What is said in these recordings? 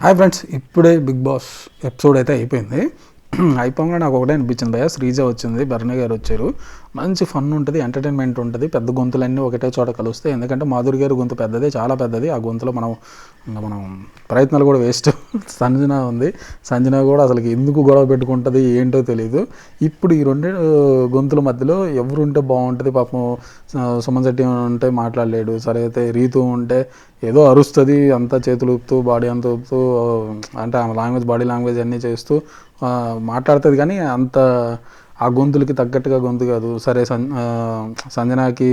Hi friends ఇప్పుడే Bigg Boss episode అయితే అయిపోయింది. అయిపోగా నాకు ఒకటే అనిపించింది భయ శ్రీజ వచ్చింది భరణి గారు వచ్చారు. మంచి ఫన్ ఉంటుంది ఎంటర్టైన్మెంట్ ఉంటుంది. పెద్ద గొంతులన్నీ ఒకటే చోట కలుస్తాయి. ఎందుకంటే మాధురి గారి గొంతు పెద్దది చాలా పెద్దది. ఆ గొంతులో మనం ఇంకా మనం ప్రయత్నాలు కూడా వేస్ట్. సంజన ఉంది. సంజన కూడా అసలు ఎందుకు గొడవ పెట్టుకుంటుంది ఏంటో తెలియదు ఇప్పుడు ఈ రెండు గొంతుల మధ్యలో ఎవరు ఉంటే బాగుంటుంది? పాపం సుమన్ శెట్టి ఉంటే మాట్లాడలేడు. సరే అయితే రీతు ఉంటే ఏదో అరుస్తుంది అంతా చేతులు ఊపుతూ బాడీ అంతా ఊపుతూ అంటే ఆమె లాంగ్వేజ్ బాడీ లాంగ్వేజ్ అన్నీ చేస్తూ మాట్లాడుతుంది. కానీ అంత ఆ గొంతులకి తగ్గట్టుగా గొంతు కాదు. సరే సం సంజనాకి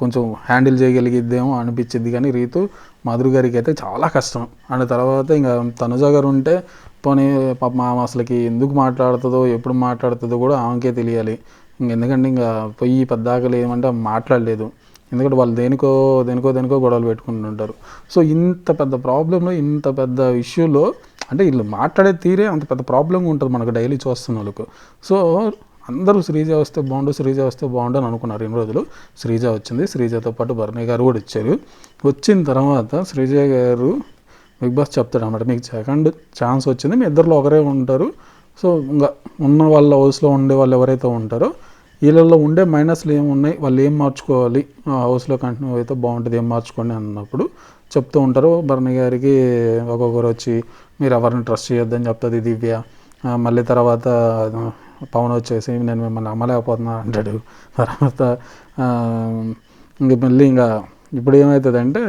కొంచెం హ్యాండిల్ చేయగలిగిద్దేమో అనిపించింది కానీ రీతు మాధురి గారికి అయితే చాలా కష్టం. అండ్ తర్వాత ఇంకా తనుజ గారు ఉంటే పోనీ పాప ఆమె అసలుకి ఎందుకు మాట్లాడుతుందో ఎప్పుడు మాట్లాడుతుందో కూడా ఆమెకే తెలియాలి. ఇంక ఎందుకంటే ఇంకా పొయ్యి పెద్దాకలు ఏమంటే మాట్లాడలేదు. ఎందుకంటే వాళ్ళు దేనికో దేనికో దేనికో గొడవలు పెట్టుకుంటుంటారు. సో ఇంత పెద్ద ప్రాబ్లంలో ఇంత పెద్ద ఇష్యూలో అంటే వీళ్ళు మాట్లాడే తీరే అంత పెద్ద ప్రాబ్లం ఉంటుంది మనకు డైలీ చూస్తున్న వాళ్ళకు. సో అందరూ శ్రీజ వస్తే బాగుండు శ్రీజ వస్తే బాగుండు అని అనుకున్నారు ఎన్ని రోజులు. శ్రీజ వచ్చింది. శ్రీజతో పాటు భరణి గారు కూడా వచ్చారు. వచ్చిన తర్వాత శ్రీజ గారు బిగ్ బాస్ చెప్తాడు అనమాట మీకు సెకండ్ ఛాన్స్ వచ్చింది మీ ఇద్దరిలో ఒకరే ఉంటారు. సో ఇంకా ఉన్న వాళ్ళ హౌస్లో ఉండే వాళ్ళు ఎవరైతే ఉంటారో వీళ్ళల్లో ఉండే మైనస్లు ఏమున్నాయి? వాళ్ళు ఏం మార్చుకోవాలి? హౌస్లో కంటిన్యూ అయితే బాగుంటుంది ఏం మార్చుకోండి అన్నప్పుడు చెప్తూ ఉంటారు. భరణి గారికి ఒక్కొక్కరు వచ్చి మీరు ఎవరిని ట్రస్ట్ చేయొద్దని చెప్తుంది దివ్య. మళ్ళీ తర్వాత పవన్ వచ్చేసి నేను మిమ్మల్ని నమ్మలేకపోతున్నా అంటాడు. తర్వాత ఇంక మళ్ళీ ఇంకా ఇప్పుడు ఏమవుతుందంటే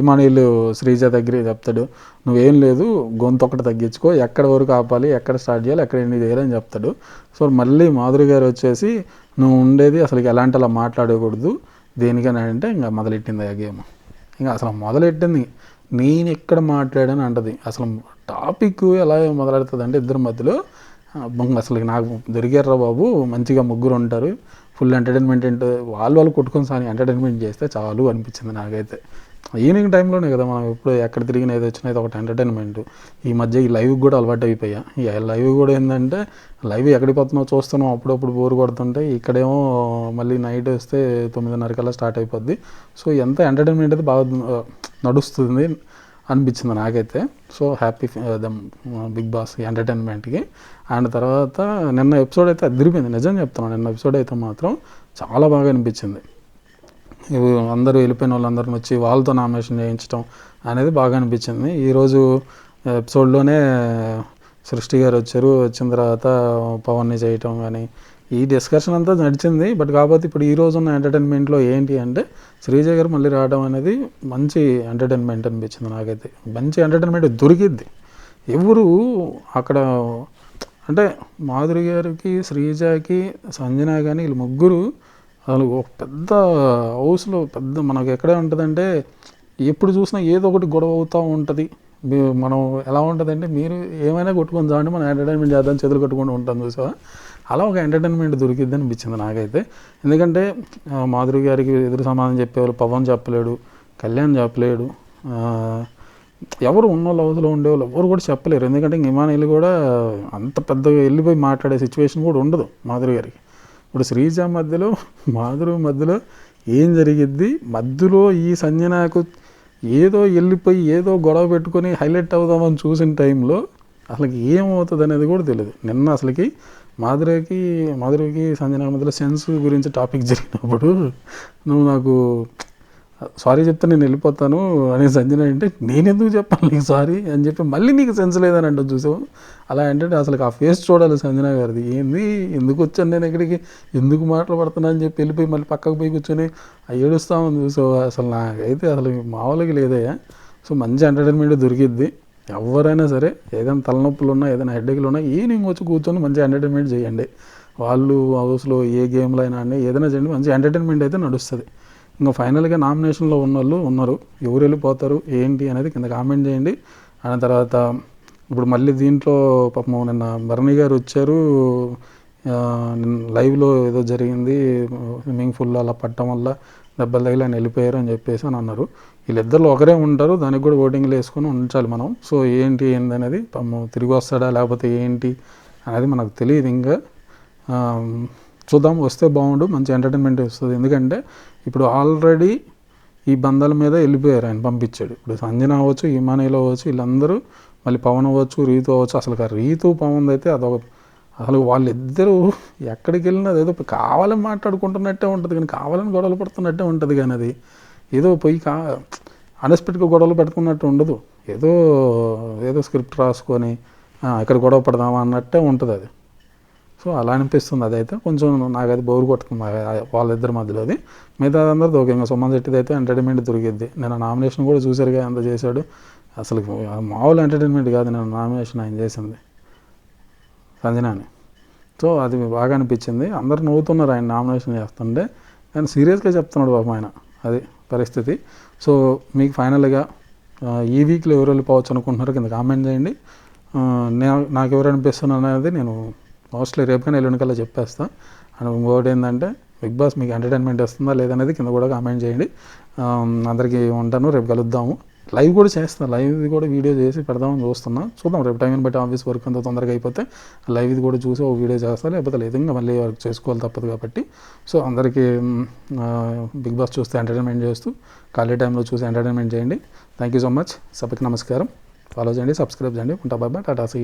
ఇమానీలు శ్రీజ దగ్గర చెప్తాడు నువ్వేం లేదు గొంతు ఒకటి తగ్గించుకో ఎక్కడ వరకు ఆపాలి ఎక్కడ స్టార్ట్ చేయాలి ఎక్కడ ఎన్ని చేయాలని చెప్తాడు. సో మళ్ళీ మాధురి గారు వచ్చేసి నువ్వు ఉండేది అసలు ఎలాంటి అలా మాట్లాడకూడదు. దేనికని అంటే ఇంకా మొదలెట్టింది ఆ గేమ్. ఇంకా అసలు మొదలెట్టింది. నేను ఎక్కడ మాట్లాడాను అంటది. అసలు టాపిక్ ఎలా మొదలెడుతుంది అంటే ఇద్దరి మధ్యలో అసలు నాకు దొరికారా బాబు మంచిగా ముగ్గురు ఉంటారు ఫుల్ ఎంటర్టైన్మెంట్ ఏంటో వాళ్ళు వాళ్ళు కొట్టుకొని సాని ఎంటర్టైన్మెంట్ చేస్తే చాలు అనిపించింది నాకైతే. ఈవినింగ్ టైంలోనే కదా మనం ఎప్పుడు ఎక్కడ తిరిగిన ఏది వచ్చినా ఇది ఒకటి ఎంటర్టైన్మెంట్. ఈ మధ్య ఈ లైవ్ కూడా అలవాటు అయిపోయా. ఈ లైవ్ కూడా ఏంటంటే లైవ్ ఎక్కడికి పోతున్నావు చూస్తున్నావు అప్పుడప్పుడు బోర్ కొడుతుంటే ఇక్కడేమో మళ్ళీ నైట్ వస్తే తొమ్మిదిన్నరకల్లా స్టార్ట్ అయిపోద్ది. సో ఎంత ఎంటర్టైన్మెంట్ అయితే బాగా నడుస్తుంది. అనిపించింది నాకైతే. సో హ్యాపీ దమ్ బిగ్ బాస్ ఎంటర్టైన్మెంట్కి. అండ్ తర్వాత నిన్న ఎపిసోడ్ అయితే అదిరిపోయింది. నిజం చెప్తున్నాను నిన్న ఎపిసోడ్ అయితే మాత్రం చాలా బాగా అనిపించింది. అందరూ వెళ్ళిపోయిన వాళ్ళందరిని వచ్చి వాళ్ళతో నామినేషన్ చేయించడం అనేది బాగా అనిపించింది. ఈరోజు ఎపిసోడ్లోనే సృష్టి గారు వచ్చారు. వచ్చిన తర్వాత పవన్ని చేయటం కానీ ఈ డిస్కషన్ అంతా నడిచింది. బట్ కాకపోతే ఇప్పుడు ఈ రోజు ఉన్న ఎంటర్టైన్మెంట్లో ఏంటి అంటే శ్రీజ గారు మళ్ళీ రావడం అనేది మంచి ఎంటర్టైన్మెంట్ అనిపించింది నాకైతే. మంచి ఎంటర్టైన్మెంట్ దొరికిద్ది. ఎవరు అక్కడ అంటే మాధురి గారికి శ్రీజకి సంజన కానీ వీళ్ళు ముగ్గురు అసలు ఒక పెద్ద హౌస్లో పెద్ద మనకు ఎక్కడ ఉంటుందంటే ఎప్పుడు చూసినా ఏదో ఒకటి గొడవ అవుతూ ఉంటుంది. మనం ఎలా ఉంటుందంటే మీరు ఏమైనా కొట్టుకొని చాలండి మనం ఎంటర్టైన్మెంట్ చేద్దాం చేతులు కట్టుకొని ఉంటాం చూసావా? అలా ఒక ఎంటర్టైన్మెంట్ దొరికిద్ది అనిపించింది నాకైతే. ఎందుకంటే మాధురి గారికి ఎదురు సమాధానం చెప్పేవాళ్ళు పవన్ చెప్పలేడు కళ్యాణ్ చెప్పలేడు ఎవరు ఉన్న అవసరం ఉండేవాళ్ళు ఎవరు కూడా చెప్పలేరు. ఎందుకంటే ఇంక ఇమానీలు కూడా అంత పెద్దగా వెళ్ళిపోయి మాట్లాడే సిచ్యువేషన్ కూడా ఉండదు మాధురి గారికి. ఇప్పుడు శ్రీజ మధ్యలో మాధురి మధ్యలో ఏం జరిగిద్ది? మధ్యలో ఈ సంజనాకు ఏదో వెళ్ళిపోయి ఏదో గొడవ పెట్టుకొని హైలైట్ అవుదామని చూసిన టైంలో అసలుకి ఏమవుతుంది అనేది కూడా తెలియదు నిన్న అసలుకి మాధురికి మాధురికి సంజన మధ్యలో సెన్స్ గురించి టాపిక్ జరిగినప్పుడు నువ్వు నాకు సారీ చెప్తే నేను వెళ్ళిపోతాను అని సంజన అంటే నేను ఎందుకు చెప్పాలి నీకు సారీ అని చెప్పి మళ్ళీ నీకు సెన్స్ లేదని అంటే చూసావు? అలా అంటే అసలు ఆ ఫేస్ చూడాలి సంజన గారిది. ఏంది? ఎందుకు వచ్చాను నేను ఇక్కడికి? ఎందుకు మాటలు పడుతున్నా అని చెప్పి వెళ్ళిపోయి మళ్ళీ పక్కకు పోయి కూర్చొని ఏడుస్తామని చూసావు? అసలు నాకైతే అసలు మామూలుగా లేదయ్యా. సో మంచి ఎంటర్టైన్మెంట్ దొరికిద్ది. ఎవరైనా సరే ఏదైనా తలనొప్పులు ఉన్నా ఏదైనా హెడ్ఏక్లు ఉన్నా ఈవినింగ్ వచ్చి కూర్చొని మంచి ఎంటర్టైన్మెంట్ చేయండి. వాళ్ళు హౌస్లో ఏ గేమ్లో అయినా అని ఏదైనా చేయండి మంచి ఎంటర్టైన్మెంట్ అయితే నడుస్తుంది. ఇంకా ఫైనల్గా నామినేషన్లో ఉన్న వాళ్ళు ఉన్నారు. ఎవరు వెళ్ళిపోతారు ఏంటి అనేది కింద కామెంట్ చేయండి. ఆ తర్వాత ఇప్పుడు మళ్ళీ దీంట్లో పాపం నిన్న భరణి గారు వచ్చారు. లైవ్లో ఏదో జరిగింది స్విమ్మింగ్ ఫుల్ అలా పట్టడం వల్ల దెబ్బలు తగిలి ఆయన వెళ్ళిపోయారు అని చెప్పేసి అని అన్నారు. వీళ్ళిద్దరు ఒకరే ఉంటారు దానికి కూడా ఓటింగ్లు వేసుకొని ఉంచాలి మనం. సో ఏంటి ఏంది అనేది తిరిగి వస్తాడా లేకపోతే ఏంటి అనేది మనకు తెలియదు ఇంకా. చూద్దాం వస్తే బాగుండు మంచి ఎంటర్టైన్మెంట్ వస్తుంది. ఎందుకంటే ఇప్పుడు ఆల్రెడీ ఈ బంధాల మీద వెళ్ళిపోయారు ఆయన పంపించాడు. ఇప్పుడు సంజన అవ్వచ్చు ఇమానీలో అవ్వచ్చు వీళ్ళందరూ మళ్ళీ పవన్ అవ్వచ్చు రీతు అవ్వచ్చు. అసలు రీతు పవన్ అయితే అదొక అసలు వాళ్ళిద్దరూ ఎక్కడికి వెళ్ళినా అదేదో కావాలని మాట్లాడుకుంటున్నట్టే ఉంటుంది కానీ కావాలని గొడవలు పడుతున్నట్టే ఉంటుంది కానీ అది. ఏదో పోయి కా అన్ఎక్స్పెక్ట్గా గొడవలు పెట్టుకున్నట్టు ఉండదు. ఏదో ఏదో స్క్రిప్ట్ రాసుకొని ఇక్కడ గొడవ పడదామా అన్నట్టే ఉంటుంది అది. సో అలా అనిపిస్తుంది అదైతే. కొంచెం నాకైతే బోరు కొట్టుకుంది వాళ్ళిద్దరి మధ్యలో అది. మిగతా అందరూ ఓకే ఇంకా సుమన్ శెట్టిది అయితే ఎంటర్టైన్మెంట్ దొరికిద్ది. నేను నామినేషన్ కూడా చూసారుగా ఎంత చేశాడు. అసలు మామూలు ఎంటర్టైన్మెంట్ కాదు నేను నామినేషన్ ఆయన చేసింది. సంజనాని. సో అది బాగా అనిపించింది. అందరు నవ్వుతున్నారు ఆయన నామినేషన్ చేస్తుంటే. కానీ సీరియస్గా చెప్తున్నాడు బాబు ఆయన. అది. పరిస్థితి. సో మీకు ఫైనల్గా ఈ వీక్లో ఎవరు వెళ్ళిపోవచ్చు అనుకుంటున్నారో కింద కామెంట్ చేయండి. నాకు ఎవరు అనిపిస్తున్నారు అనేది నేను మోస్ట్లీ రేపు కానీ ఎల్లుండి కల్లా చెప్పేస్తా. అండ్ ఇంకోటి ఏంటంటే బిగ్ బాస్ మీకు ఎంటర్టైన్మెంట్ ఇస్తుందా లేదనేది కింద కూడా కామెంట్ చేయండి. అందరికీ ఉంటాను రేపు కలుద్దాము. లైవ్ కూడా చేస్తున్నా. లైవ్ కూడా వీడియో చేసి పెడదామని చూస్తున్నా. చూద్దాం. రేపు టైం బట్టి ఆఫీస్ వర్క్ అంత తొందరగా అయిపోతే లైవ్ ఇది కూడా చూసి ఒక వీడియో చేస్తా. లేకపోతే లేదు ఇంకా మళ్ళీ వర్క్ చేసుకోవాలి తప్పదు కాబట్టి. సో అందరికీ బిగ్ బాస్ చూస్తే ఎంటర్టైన్మెంట్ చేస్తూ ఖాళీ టైంలో చూసి ఎంటర్టైన్మెంట్ చేయండి. థ్యాంక్ యూ సో మచ్ సభకి నమస్కారం. ఫాలో చేయండి సబ్స్క్రైబ్ చేయండి. ఉంటా బాబా టాటా సీ